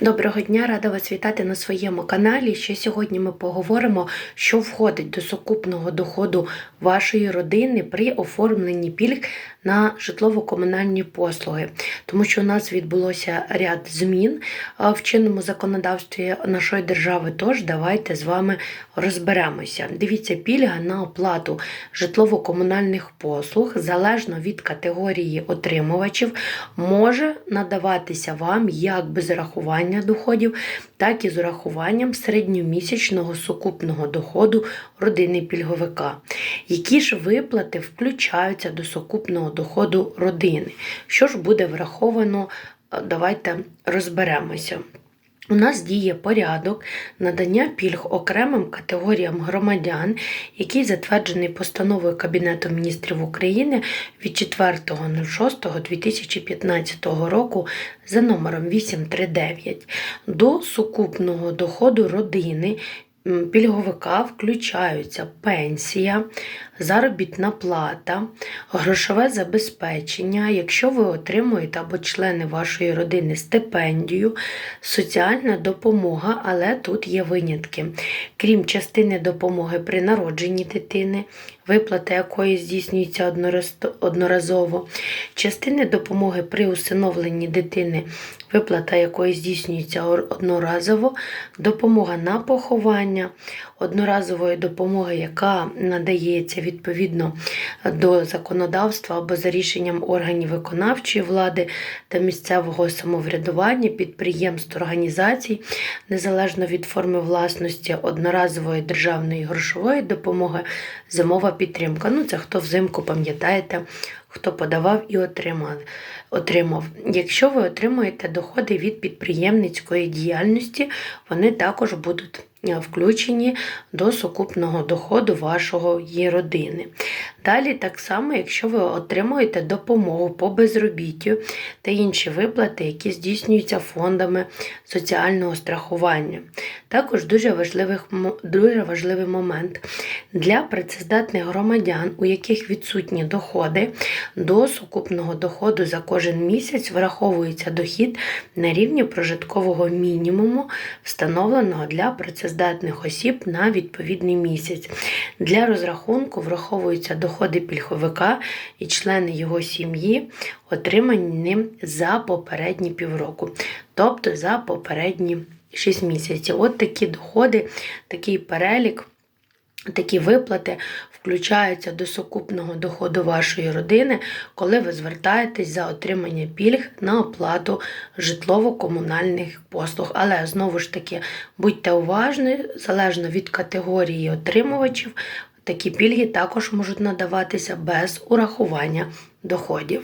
Доброго дня, рада вас вітати на своєму каналі. Ще сьогодні ми поговоримо, що входить до сукупного доходу вашої родини при оформленні пільг на житлово-комунальні послуги, тому що у нас відбулося ряд змін в чинному законодавстві нашої держави. Тож давайте з вами розберемося. Дивіться, пільга на оплату житлово-комунальних послуг залежно від категорії отримувачів може надаватися вам як без рахування доходів, так і з урахуванням середньомісячного сукупного доходу родини пільговика. Які ж виплати включаються до сукупного доходу родини? Що ж буде враховано? Е, Давайте розберемося. У нас діє порядок надання пільг окремим категоріям громадян, який затверджений постановою Кабінету міністрів України від 4.06.2015 року за номером 839 до сукупного доходу родини. Пільговика включаються пенсія, заробітна плата, грошове забезпечення, якщо ви отримуєте або члени вашої родини стипендію, соціальна допомога, але тут є винятки. Крім частини допомоги при народженні дитини, виплата якої здійснюється одноразово, частини допомоги при усиновленні дитини, виплата якої здійснюється одноразово, допомога на поховання, одноразової допомоги, яка надається відповідно до законодавства або за рішенням органів виконавчої влади та місцевого самоврядування, підприємств, організацій, незалежно від форми власності, одноразової державної грошової допомоги, зимова підтримка. Ну, це хто взимку пам'ятаєте, хто подавав і отримав. отримав. Якщо ви отримуєте доходи від підприємницької діяльності, вони також будуть включені до сукупного доходу вашої родини. Далі, так само, якщо ви отримуєте допомогу по безробіттю та інші виплати, які здійснюються фондами соціального страхування. Також дуже, важливих, мо- дуже важливий момент для працездатних громадян, у яких відсутні доходи, до сукупного доходу за кожен місяць враховується дохід на рівні прожиткового мінімуму, встановленого для працездатних осіб на відповідний місяць. Для розрахунку враховуються доходи пільговика і члени його сім'ї, отримані ним за попередні півроку, тобто за попередні 6 місяців. От такі доходи, такий перелік. Такі виплати включаються до сукупного доходу вашої родини, коли ви звертаєтесь за отримання пільг на оплату житлово-комунальних послуг. Але знову ж таки будьте уважні, залежно від категорії отримувачів, такі пільги також можуть надаватися без урахування доходів.